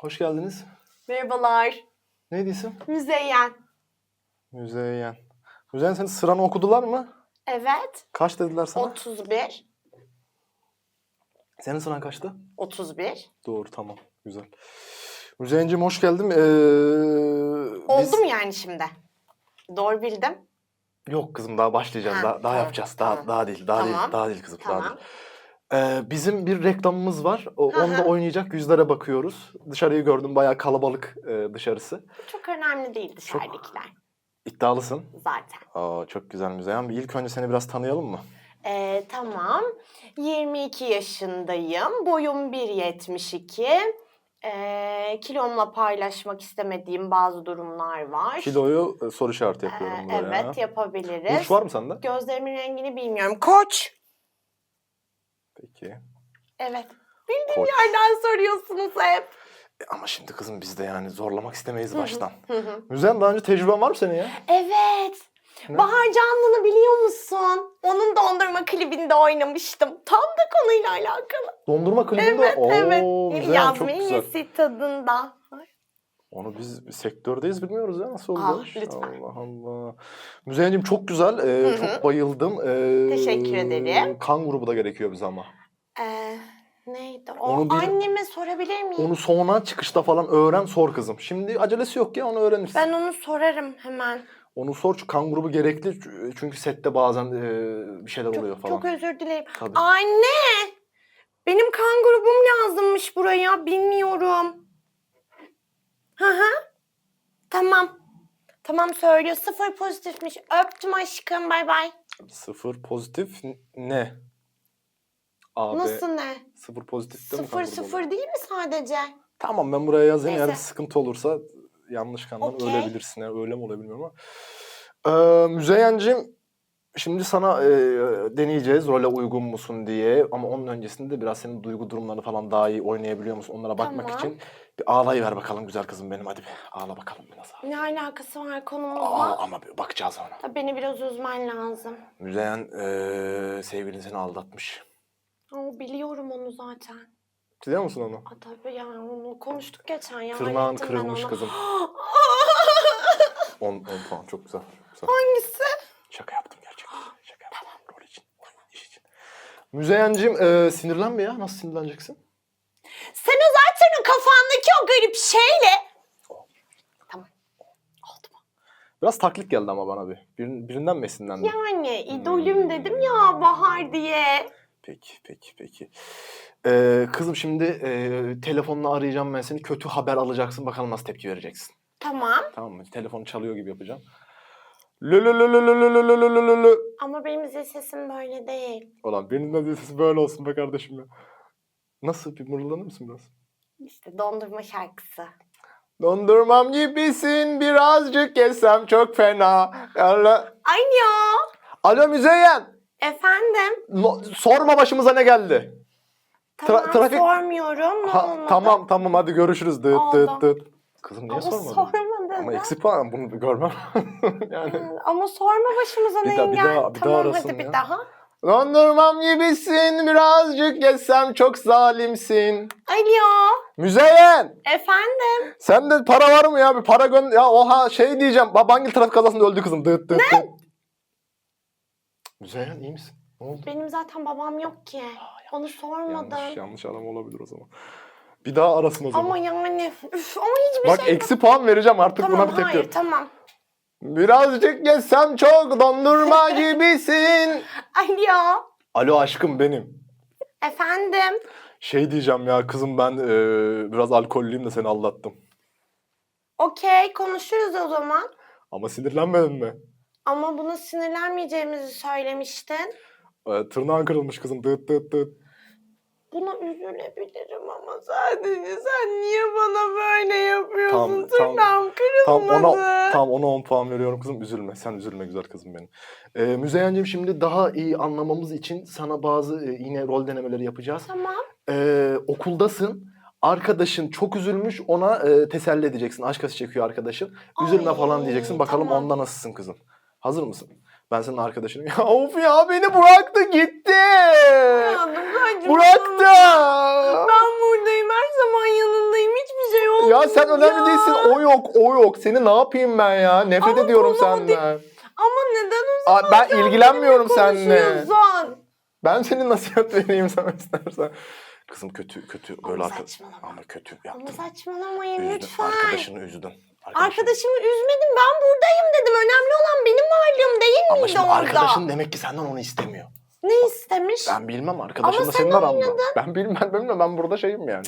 Hoş geldiniz. Merhabalar. Neydi isim? Müzeyyen. Müzeyyen. Müzeyyen senin sıranı okudular mı? Evet. Kaç dediler sana? 31. Senin sıran kaçtı? 31. Doğru tamam. Güzel. Müzeyyencim hoş geldin. Ee, biz- Oldu mu yani şimdi? Doğru bildim. Yok kızım daha başlayacağız. Ha, daha, daha tamam, yapacağız. Daha tamam. daha değil. Daha Tamam, değil. Daha değil kızım. Daha Tamam. değil. Ee, bizim bir reklamımız var. O, Hı hı. onda oynayacak yüzlere bakıyoruz. Dışarıyı gördüm. Bayağı kalabalık e, dışarısı. Çok önemli değil dışarıdakiler. İddialısın. Zaten. Aa, çok güzel Müzeyyen. Bir ilk önce seni biraz tanıyalım mı? Ee, tamam. 22 yaşındayım. Boyum 1.72. Ee, kilomla paylaşmak istemediğim bazı durumlar var. Kiloyu e, soru işareti Ee, yapıyorum buraya. evet yapabiliriz. Burç var mı sende? Gözlerimin rengini bilmiyorum. Koç. Peki. Evet. Koç. Nereden soruyorsunuz hep? E, Ama şimdi kızım biz de yani zorlamak istemeyiz baştan. Müzeyyen daha önce tecrüben var mı senin ya? Evet. Ne? Bahar Canlı'nı biliyor musun? Onun dondurma klibinde oynamıştım. Tam da konuyla alakalı. Dondurma klibinde. Evet, Oo, evet. Güzel. nesi tadında. Onu biz sektördeyiz bilmiyoruz ya nasıl oldu? iş? lütfen. Allah Allah. Müzeyyencim çok güzel. e, Hı hı. çok bayıldım. E, Teşekkür ederim. Kan grubu da gerekiyor bize ama. Ee, neydi o? Onu bir- Anneme sorabilir miyim? Onu sonra çıkışta falan öğren sor kızım. Şimdi acelesi yok ya onu öğrenirsin. Ben onu sorarım hemen. Onu sor çünkü kan grubu gerekli Ç- çünkü sette bazen e, bir şeyler oluyor Çok, falan. çok özür dilerim. Tabii. Anne! Benim kan grubum lazımmış buraya. Bilmiyorum. Hı hı. Tamam. Tamam söylüyor. Sıfır pozitifmiş. Öptüm aşkım. Bay bay. Sıfır pozitif n- ne? AB Nasıl ne? sıfır pozitif de mi Sıfır grubu sıfır oluyor? değil mi sadece? Tamam ben buraya yazayım. Bir Neyse. sıkıntı olursa yanlış kandan Okey. ölebilirsin. Yani öyle mi oluyor bilmiyorum ama. Ee, Müzeyyen'cim şimdi sana e, deneyeceğiz role uygun musun diye. Ama onun öncesinde de biraz senin duygu durumlarını falan daha iyi oynayabiliyor musun? Onlara bakmak Tamam. için bir ağlayıver bakalım güzel kızım benim. Hadi bir ağla bakalım biraz. ağla. Ne alakası var Aa, konumuzla? ama bir bakacağız ona. Tabii beni biraz üzmen lazım. Müzeyyen e, sevgilin seni aldatmış. Ama biliyorum onu zaten. Biliyor musun onu? Aa, tabii yani onu konuştuk geçen ya. Tırnağın hallettim ben kırılmış onu. kızım. 10 10 puan çok güzel. güzel. Hangisi? Şaka yaptım gerçekten. Şaka yaptım. Rol için. iş için. Müzeyyencim e, sinirlenme ya. Nasıl sinirleneceksin? Sen o zaten o kafandaki o garip şeyle. Tamam. Oldu mu? Biraz taklit geldi ama bana bir. Birin, birinden mi esinlendin? Yani idolüm dedim ya Bahar diye. Peki, peki, peki. E, kızım şimdi e, telefonla arayacağım ben seni. Kötü haber alacaksın. Bakalım nasıl tepki vereceksin. Tamam. Tamam mı? Telefon çalıyor gibi yapacağım. Lü lü lü lü lü lü lü lü lü lü lü. Ama benim zil sesim böyle değil. Ulan benim de sesi böyle olsun be kardeşim ya. Nasıl? Bir mırıldanır mısın biraz? İşte dondurma şarkısı. Dondurmam gibisin birazcık yesem çok fena. Alo. Alo Müzeyyen. Efendim? No- sorma başımıza ne geldi. Tamam trafik- sormuyorum. Ne Ha, olmadı? tamam tamam hadi görüşürüz. Dıt Oldu. dıt dıt. Kızım niye Ama sormadın? sormadın. Ama eksi puan bunu görmem. yani. Ama sorma başımıza Bir ne daha- bir engel. daha- bir daha tamam arasın hadi bir ya. daha. Dondurmam gibisin birazcık yesem çok zalimsin. Alo. Müzeyyen Efendim? sende para var mı ya? Bir para gön... Ya oha şey diyeceğim. Babangil trafik kazasında öldü kızım. Dıt dıt dıt. Müzeyyen iyi misin? Ne oldu? Benim zaten babam yok ki. Onu sormadın. Yanlış, yanlış adam olabilir o zaman. Bir daha arasın o zaman. Ama yani üf, ama hiçbir Bak şey eksi puan vereceğim artık Tamam buna bir tepki. hayır tamam. Birazcık yesem çok dondurma gibisin. Alo. Alo aşkım benim. Efendim? Şey diyeceğim ya kızım ben eee, biraz alkollüyüm de seni aldattım. Okey konuşuruz o zaman. Ama sinirlenmedin mi? Ama buna sinirlenmeyeceğimizi söylemiştin. Ee, tırnağın kırılmış kızım. Dıt dıt dıt. Buna üzülebilirim ama sadece sen niye bana böyle yapıyorsun? Tamam, tamam. Tırnağım Tam kırılmadı. ona tam ona 10 puan veriyorum kızım. Üzülme. Sen üzülme güzel kızım benim. Ee, Müzeyyen'cim şimdi daha iyi anlamamız için sana bazı e, yine rol denemeleri yapacağız. Tamam. Ee, okuldasın. Arkadaşın çok üzülmüş. Ona e, teselli edeceksin. Aşk acısı çekiyor arkadaşın. Üzülme Ay, falan diyeceksin. Bakalım tamam. onda nasılsın kızım. Hazır mısın? Ben senin arkadaşınım. Ya of ya beni bıraktı gitti. Hayatım. Bıraktı. Ben buradayım her zaman yanındayım hiçbir şey oldu. Ya sen önemli değilsin. O yok, o yok. Seni ne yapayım ben ya? Nefret Ama ediyorum senden. Ama neden o Aa, ben ilgilenmiyorum seninle. Ben senin nasihat vereyim sana istersen. Kızım kötü kötü böyle Ama saçmalama. ama kötü Ama yaptın. saçmalamayın Üzdün. lütfen. Arkadaşını üzdün. Arkadaşını- Arkadaşımı üzmedim ben buradayım dedim. Önemli olan benim varlığım değil Ama miydi şimdi orada? arkadaşın demek ki senden onu istemiyor. Ne istemiş? Ben bilmem arkadaşınla Ama senin sen aranda. Ben bilmem, bilmem ben burada şeyim yani.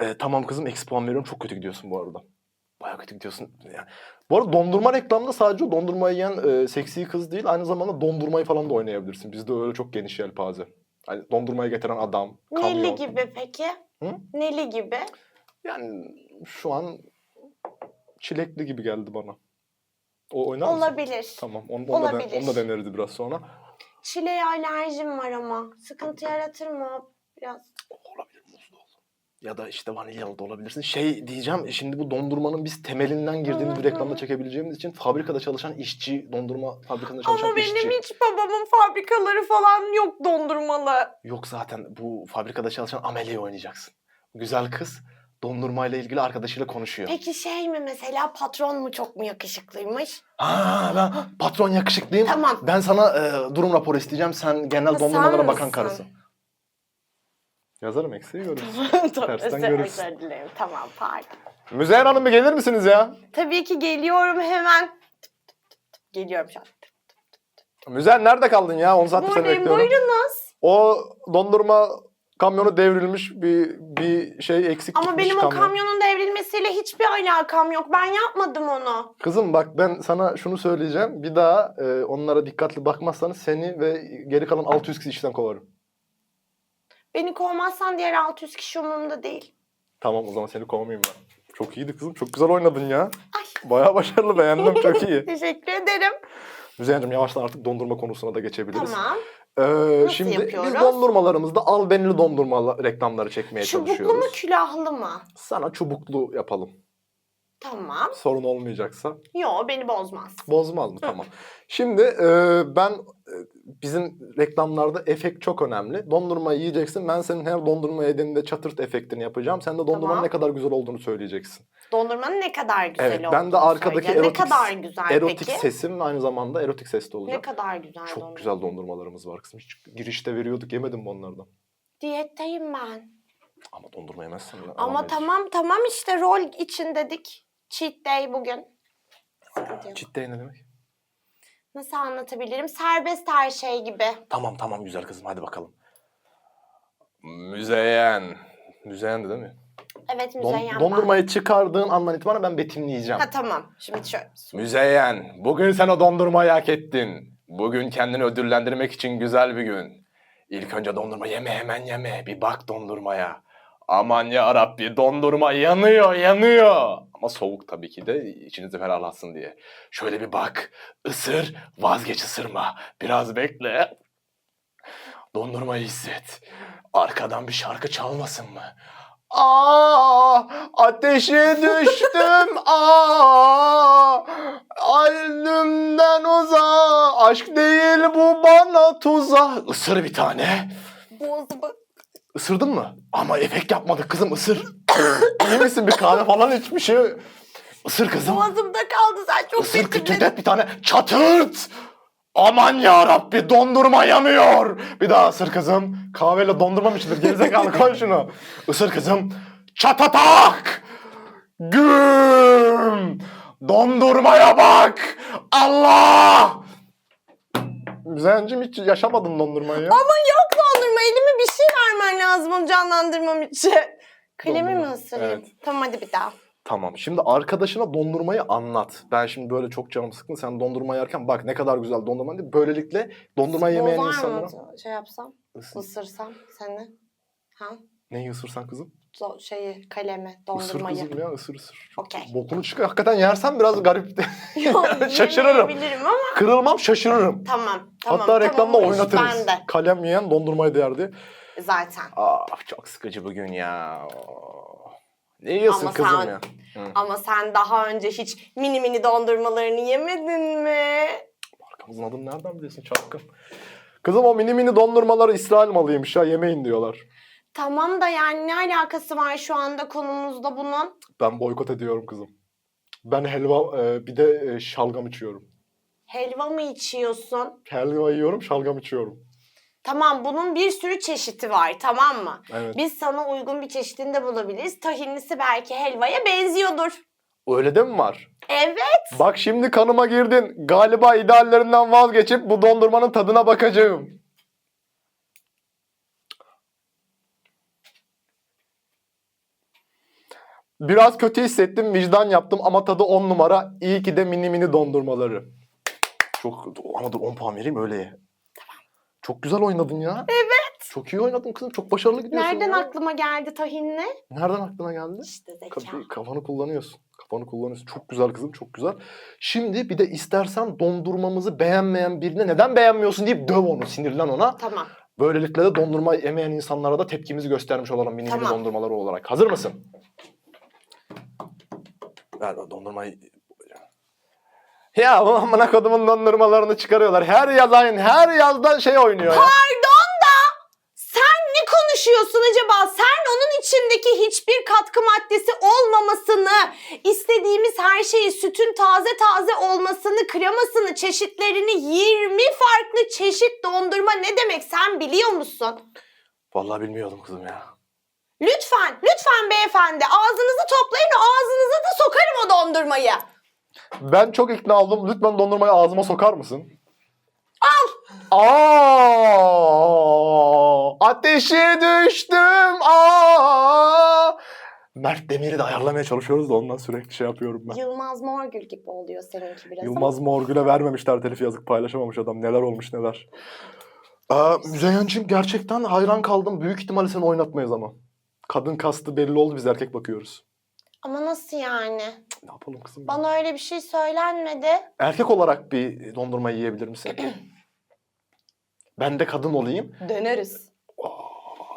Ee, tamam kızım eksi puan veriyorum çok kötü gidiyorsun bu arada. Baya kötü gidiyorsun. Yani, bu arada dondurma reklamında sadece o dondurmayı yiyen e, seksi kız değil aynı zamanda dondurmayı falan da oynayabilirsin. Bizde öyle çok geniş yelpaze. Hani dondurmayı getiren adam, kamyon. Neli gibi peki? Hı? Neli gibi? Yani şu an çilekli gibi geldi bana. O oynar mısın? Olabilir. Tamam onu, onu, da, den- Olabilir. onu da deneriz biraz sonra. Çileğe alerjim var ama. Sıkıntı yaratır mı biraz? Olabilir muzlu olur. Ya da işte vanilyalı da olabilirsin. Şey diyeceğim şimdi bu dondurmanın biz temelinden girdiğimiz bir reklamda çekebileceğimiz için fabrikada çalışan işçi, dondurma fabrikasında çalışan Ama işçi. benim hiç babamın fabrikaları falan yok dondurmalı. Yok zaten bu fabrikada çalışan ameleyi oynayacaksın. Güzel kız dondurmayla ilgili arkadaşıyla konuşuyor. Peki şey mi mesela patron mu çok mu yakışıklıymış? Ha ben patron yakışıklıyım. Tamam. Ben sana e, durum raporu isteyeceğim. Sen genel sen dondurmalara bakan misin? karısı. Yazarım eksiği görürüz. Tabii, Tersten özür, görürsün. özür dilerim. Tamam pardon. Müzeyyen Hanım bir gelir misiniz ya? Tabii ki geliyorum hemen. Geliyorum şu an. Müzeyyen nerede kaldın ya? 10 saattir seni Buradayım bekliyorum. buyurunuz. O dondurma kamyonu devrilmiş bir bir şey eksik Ama gitmiş benim o kamyon. kamyonun devrilmesiyle hiçbir alakam yok. Ben yapmadım onu. Kızım bak ben sana şunu söyleyeceğim. Bir daha e, onlara dikkatli bakmazsanız seni ve geri kalan 600 kişi işten kovarım. Beni kovmazsan diğer 600 kişi umurumda değil. Tamam o zaman seni kovmayayım ben. Çok iyiydi kızım. Çok güzel oynadın ya. Ay. Bayağı başarılı beğendim. Çok iyi. Teşekkür ederim. Müzeyyen'cim yavaştan artık dondurma konusuna da geçebiliriz. Tamam. Ee, şimdi yapıyoruz? biz dondurmalarımızda albenili dondurma reklamları çekmeye Çubuklu mu çalışıyoruz. külahlı mı? Sana çubuklu yapalım. Tamam. Sorun olmayacaksa. Yo beni bozmaz. Bozmaz mı? Tamam. Şimdi e, ben e, bizim reklamlarda efekt çok önemli. Dondurma yiyeceksin. Ben senin her dondurma yediğinde çatırt efektini yapacağım. Sen de dondurmanın Tamam. ne kadar güzel olduğunu söyleyeceksin. Dondurmanın ne kadar güzel Evet, ben de arkadaki söyle. erotik- Ne kadar güzel erotik peki? sesim aynı zamanda erotik ses de Ne olacak. kadar güzel Çok dondurma. güzel dondurmalarımız var kızım. Hiç girişte veriyorduk yemedim mi onlardan? Diyetteyim ben. Ama dondurma yemezsen. Ama alamayız. tamam tamam işte rol için dedik. Cheat day bugün. Yok. Ciddi ne demek? Nasıl anlatabilirim? Serbest her şey gibi. Tamam tamam güzel kızım hadi bakalım. Müzeyyen. Müzeyyen de değil mi? Evet Don- Müzeyyen ben. dondurmayı çıkardığın andan itibaren ben betimleyeceğim. Ha tamam. Şimdi şöyle. Müzeyyen, bugün sen o dondurmayı hak ettin. Bugün kendini ödüllendirmek için güzel bir gün. İlk önce dondurma yeme hemen yeme. Bir bak dondurmaya. Aman ya Rabbi dondurma yanıyor yanıyor. Ama soğuk tabii ki de içinizi ferahlatsın diye. Şöyle bir bak. ısır vazgeç ısırma. Biraz bekle. Dondurmayı hisset. Arkadan bir şarkı çalmasın mı? Aa, ateşe düştüm. Aa, Alnımden uza. Aşk değil bu bana tuza. Isır bir tane. Boğazıma Isırdın mı? Ama efekt yapmadık kızım ısır. İyi misin bir kahve falan içmişim. Isır kızım. Boğazımda kaldı sen çok Isır bitirdin. kütürdet bir tane. Çatırt. Aman ya Rabbi dondurma yanıyor. Bir daha ısır kızım. Kahveyle dondurma mı içilir? Gerizekalı koy şunu. Isır kızım. Çatatak. Güm. Dondurmaya bak. Allah. Zencim hiç yaşamadın dondurmayı ya. Ama yok dondurma. Elime bir şey vermen lazım onu canlandırmam için. Kalemi mi Dondurma, ısırayım? evet. Tamam hadi bir daha. Tamam. Şimdi arkadaşına dondurmayı anlat. Ben şimdi böyle çok canım sıkkın. Sen dondurma yerken bak ne kadar güzel dondurma diye. Böylelikle dondurma yemeyen Bozar insanlara... mı şey yapsam? Isır. Isırsam seni. Ha? Neyi ısırsan kızım? Do- şeyi, kalemi, Isır dondurmayı. kızım ya ısır ısır. Okey. Bokunu çıkar. Hakikaten yersen biraz garip. Yok, Şaşırırım. yemeyebilirim ama Kırılmam şaşırırım. tamam. tamam Hatta reklamda tamam, oynatırız. bende. Kalem yiyen dondurmayı derdi. Zaten. Ah çok sıkıcı bugün ya. Ne yiyorsun Ama kızım sen- ya? Hı. Ama sen daha önce hiç mini mini dondurmalarını yemedin mi? Arkamızın adını nereden biliyorsun çapkın? Kızım o mini mini dondurmaları İsrail malıymış ya yemeyin diyorlar. Tamam da yani ne alakası var şu anda konumuzda bunun? Ben boykot ediyorum kızım. Ben helva e, bir de e, şalgam içiyorum. Helva mı içiyorsun? Helva yiyorum, şalgam içiyorum. Tamam bunun bir sürü çeşidi var tamam mı? Evet. Biz sana uygun bir çeşidini de bulabiliriz. Tahinlisi belki helvaya benziyordur. Öyle de mi var? Evet. Bak şimdi kanıma girdin. Galiba ideallerinden vazgeçip bu dondurmanın tadına bakacağım. Biraz kötü hissettim, vicdan yaptım ama tadı 10 numara. İyi ki de mini mini dondurmaları. Çok ama dur 10 puan vereyim öyle ye. Çok güzel oynadın ya. Evet. Çok iyi oynadın kızım. Çok başarılı gidiyorsun. Nereden ya. aklıma geldi tahinli? Nereden aklına geldi? İşte zeka. Kaf- Kafanı kullanıyorsun. Kafanı kullanıyorsun. Çok güzel kızım, çok güzel. Şimdi bir de istersen dondurmamızı beğenmeyen birine neden beğenmiyorsun deyip döv onu, sinirlen ona. Tamam. Böylelikle de dondurma yemeyen insanlara da tepkimizi göstermiş olalım mini mini Tamam. dondurmaları olarak. Hazır mısın? Ver dondurmayı. Ya amına kodumun dondurmalarını çıkarıyorlar. Her yaz aynı, her yazdan şey oynuyor ya. Pardon da sen ne konuşuyorsun acaba? Sen onun içindeki hiçbir katkı maddesi olmamasını, istediğimiz her şeyi, sütün taze taze olmasını, kremasını, çeşitlerini 20 farklı çeşit dondurma ne demek sen biliyor musun? Vallahi bilmiyordum kızım ya. Lütfen, lütfen beyefendi ağzınızı toplayın ağzınıza da sokarım o dondurmayı. Ben çok ikna oldum. Lütfen dondurmayı ağzıma sokar mısın? Al. Aa! Ateşe düştüm. Aa! Mert Demir'i de ayarlamaya çalışıyoruz da ondan sürekli şey yapıyorum ben. Yılmaz Morgül gibi oluyor seninki biraz ama. Yılmaz Morgül'e vermemişler telif yazık paylaşamamış adam. Neler olmuş neler. Aa, Müzeyyen'cim gerçekten hayran kaldım. Büyük ihtimalle seni oynatmayız ama. Kadın kastı belli oldu biz erkek bakıyoruz. Ama nasıl yani? Ne yapalım kızım? Bana öyle bir şey söylenmedi. Erkek olarak bir dondurma yiyebilir misin? ben de kadın olayım. Deneriz. Aa,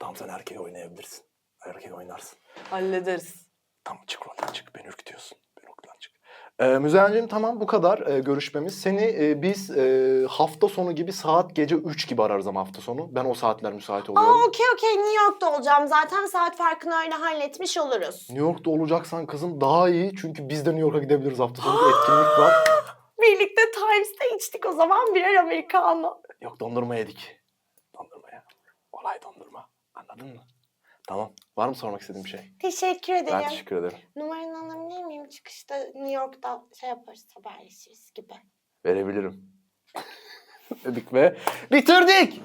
tamam sen erkeği oynayabilirsin. Erkeği oynarsın. Hallederiz. Tamam çık oradan çık. Beni ürkütüyorsun. Ee, Müzeyyen'cim tamam bu kadar e, görüşmemiz. Seni e, biz e, hafta sonu gibi saat gece 3 gibi ararız ama hafta sonu. Ben o saatler müsait oluyorum. Aa okey okey New York'ta olacağım. Zaten saat farkını öyle halletmiş oluruz. New York'ta olacaksan kızım daha iyi. Çünkü biz de New York'a gidebiliriz hafta sonu. Bir etkinlik var. Birlikte Times'ta içtik o zaman birer Americano. Yok dondurma yedik. Dondurma ya. Olay dondurma. Anladın mı? Tamam. Var mı sormak istediğin bir şey? Teşekkür ederim. Ben teşekkür ederim. Numaranı alabilir miyim? Çıkışta New York'ta şey yaparız haberleşiriz gibi. Verebilirim. Dedik ve bitirdik.